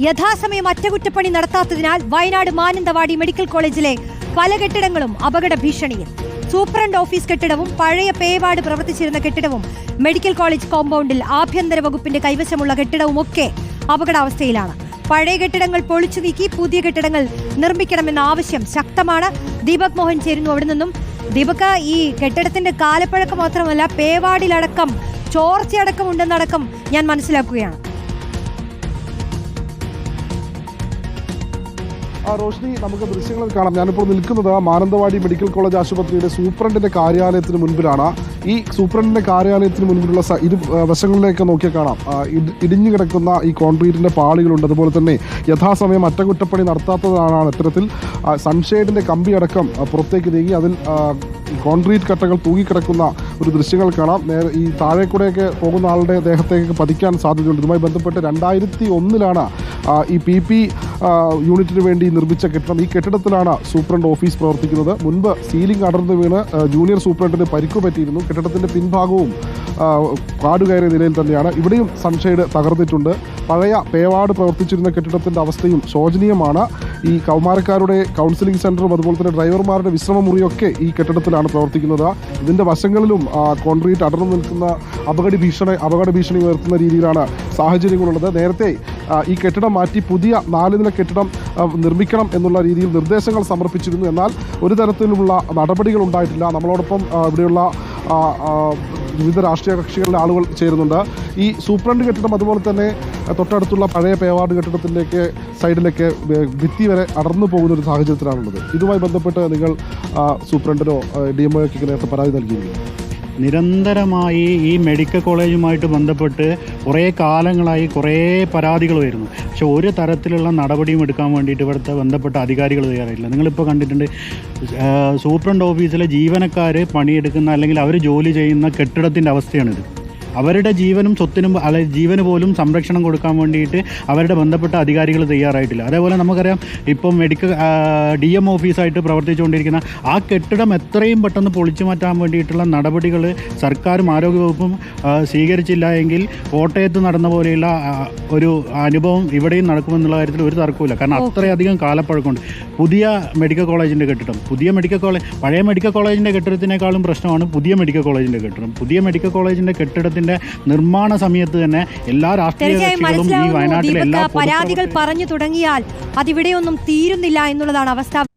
യഥാസമയം അറ്റകുറ്റപ്പണി നടത്താത്തതിനാൽ വയനാട് മാനന്തവാടി മെഡിക്കൽ കോളേജിലെ പല കെട്ടിടങ്ങളും അപകട ഭീഷണിയിൽ. സൂപ്രണ്ട് ഓഫീസ് കെട്ടിടവും പഴയ പേവാട് പ്രവർത്തിച്ചിരുന്ന കെട്ടിടവും മെഡിക്കൽ കോളേജ് കോമ്പൗണ്ടിൽ ആഭ്യന്തര വകുപ്പിന്റെ കൈവശമുള്ള കെട്ടിടവും ഒക്കെ അപകടാവസ്ഥയിലാണ്. പഴയ കെട്ടിടങ്ങൾ പൊളിച്ചു നീക്കി പുതിയ കെട്ടിടങ്ങൾ നിർമ്മിക്കണമെന്ന ആവശ്യം ശക്തമാണ്. ദീപക് മോഹൻ ചേരുന്നു അവിടെ നിന്നും. ദീപക് ഈ കെട്ടിടത്തിന്റെ കാലപ്പഴക്കം മാത്രമല്ല പേവാടിലടക്കം ചോർച്ചയടക്കം ഉണ്ടെന്നടക്കം ഞാൻ മനസ്സിലാക്കുകയാണ്. റോഷ്നി നമുക്ക് ദൃശ്യങ്ങൾ കാണാം. ഞാനിപ്പോൾ നിൽക്കുന്നത് മാനന്തവാടി മെഡിക്കൽ കോളേജ് ആശുപത്രിയുടെ സൂപ്രണ്ടിന്റെ കാര്യാലയത്തിന് മുൻപിലാണ്. ഈ സൂപ്രണ്ടിന്റെ കാര്യാലയത്തിന് മുൻപിലുള്ള ഇരു വശങ്ങളിലേക്ക് നോക്കിയാൽ കാണാം. ഇടിഞ്ഞു കിടക്കുന്ന ഈ കോൺക്രീറ്റിന്റെ പാളികളുണ്ട്. അതുപോലെ തന്നെ യഥാസമയം അറ്റകുറ്റപ്പണി നടത്താത്തതാണ് ഇത്തരത്തിൽ സൺഷെയ്ഡിന്റെ കമ്പി അടക്കം പുറത്തേക്ക് നീങ്ങി അതിൽ കോൺക്രീറ്റ് കട്ടകൾ തൂങ്ങിക്കിടക്കുന്ന ഒരു ദൃശ്യങ്ങൾ കാണാം. നേരെ ഈ താഴെ കൂടെയൊക്കെ പോകുന്ന ആളുടെ ദേഹത്തേക്ക് പതിക്കാൻ സാധ്യതയുണ്ട്. ഇതുമായി ബന്ധപ്പെട്ട് രണ്ടായിരത്തി ഒന്നിലാണ് ഈ പി പി യൂണിറ്റിന് വേണ്ടി നിർമ്മിച്ച കെട്ടിടം. ഈ കെട്ടിടത്തിലാണ് സൂപ്രണ്ട് ഓഫീസ് പ്രവർത്തിക്കുന്നത്. മുൻപ് സീലിംഗ് അടർന്നു വീണ് ജൂനിയർ സൂപ്രണ്ടിന് പരിക്കു പറ്റിയിരുന്നു. കെട്ടിടത്തിന്റെ പിൻഭാഗവും കാടുകയറിയ നിലയിൽ തന്നെയാണ്. ഇവിടെയും സൺഷെയ്ഡ് തകർന്നിട്ടുണ്ട്. പഴയ പേവാട് പ്രവർത്തിച്ചിരുന്ന കെട്ടിടത്തിന്റെ അവസ്ഥയും ശോചനീയമാണ്. ഈ കൗമാരക്കാരുടെ കൗൺസിലിംഗ് സെന്ററും അതുപോലെ തന്നെ ഡ്രൈവർമാരുടെ വിശ്രമമുറിയൊക്കെ ഈ കെട്ടിടത്തിലാണ് പ്രവർത്തിക്കുന്നത്. ഇതിന്റെ വശങ്ങളിലും കോൺക്രീറ്റ് അടർന്നു നിൽക്കുന്ന അപകട ഭീഷണി അപകട ഭീഷണി ഉയർത്തുന്ന രീതിയിലാണ് സാഹചര്യങ്ങളുള്ളത്. നേരത്തെ ഈ കെട്ടിടം മാറ്റി പുതിയ നാല് നില കെട്ടിടം നിർമ്മിക്കണം എന്നുള്ള രീതിയിൽ നിർദ്ദേശങ്ങൾ സമർപ്പിച്ചിരുന്നു. എന്നാൽ ഒരു തരത്തിലുള്ള നടപടികൾ ഉണ്ടായിട്ടില്ല. നമ്മളോടൊപ്പം ഇവിടെയുള്ള വിവിധ രാഷ്ട്രീയ കക്ഷികളുടെ ആളുകൾ ചേരുന്നുണ്ട്. ഈ സൂപ്രണ്ട് കെട്ടിടം അതുപോലെ തന്നെ തൊട്ടടുത്തുള്ള പഴയ പേവാർഡ് കെട്ടിടത്തിലേക്ക് സൈഡിലേക്ക് ഭിത്തി വരെ അടർന്നു പോകുന്ന ഒരു സാഹചര്യത്തിലാണുള്ളത്. ഇതുമായി ബന്ധപ്പെട്ട് നിങ്ങൾ സൂപ്രണ്ടിനോ ഡി എം ഒക്കെ നേരത്തെ പരാതി നൽകിയിരുന്നു നിരന്തരമായി ഈ മെഡിക്കൽ കോളേജുമായിട്ട് ബന്ധപ്പെട്ട് കുറേ കാലങ്ങളായി കുറേ പരാതികൾ വരുന്നു. പക്ഷെ ഒരു തരത്തിലുള്ള നടപടിയും എടുക്കാൻ വേണ്ടിയിട്ട് ഇവിടുത്തെ ബന്ധപ്പെട്ട അധികാരികൾ തയ്യാറായില്ല നിങ്ങളിപ്പോൾ കണ്ടിട്ടുണ്ട് സൂപ്രണ്ട് ഓഫീസിലെ ജീവനക്കാർ പണിയെടുക്കുന്ന അല്ലെങ്കിൽ അവർ ജോലി ചെയ്യുന്ന കെട്ടിടത്തിന്റെ അവസ്ഥയാണിത്. അവരുടെ ജീവനും സ്വത്തിനും അല്ലെ ജീവന് പോലും സംരക്ഷണം കൊടുക്കാൻ വേണ്ടിയിട്ട് അവരുടെ ബന്ധപ്പെട്ട അധികാരികൾ തയ്യാറായിട്ടില്ല. അതേപോലെ നമുക്കറിയാം ഇപ്പം മെഡിക്കൽ ഡി എം ഓഫീസായിട്ട് പ്രവർത്തിച്ചുകൊണ്ടിരിക്കുന്ന ആ കെട്ടിടം എത്രയും പെട്ടെന്ന് പൊളിച്ചു മാറ്റാൻ വേണ്ടിയിട്ടുള്ള നടപടികൾ സർക്കാരും ആരോഗ്യവകുപ്പും സ്വീകരിച്ചില്ല എങ്കിൽ കോട്ടയത്ത് നടന്ന പോലെയുള്ള ഒരു അനുഭവം ഇവിടെയും നടക്കുമെന്നുള്ള കാര്യത്തിൽ ഒരു തർക്കമില്ല കാരണം അത്രയധികം കാലപ്പഴക്കമുണ്ട്. പുതിയ മെഡിക്കൽ കോളേജിന്റെ കെട്ടിടം പുതിയ മെഡിക്കൽ കോളേജ് പഴയ മെഡിക്കൽ കോളേജിന്റെ കെട്ടിടത്തിനേക്കാളും പ്രശ്നമാണ് പുതിയ മെഡിക്കൽ കോളേജിന്റെ കെട്ടിടം. പുതിയ മെഡിക്കൽ കോളേജിന്റെ കെട്ടിടത്തിന്റെ നിർമ്മാണ സമയത്ത് തന്നെ എല്ലാ രാഷ്ട്രീയ കക്ഷികളും ഈ വയനാട്ടിലെ എല്ലാ പരാതികൾ പറഞ്ഞു തുടങ്ങിയാൽ അതിവിടെയൊന്നും തീരുന്നില്ല എന്നുള്ളതാണ് അവസ്ഥ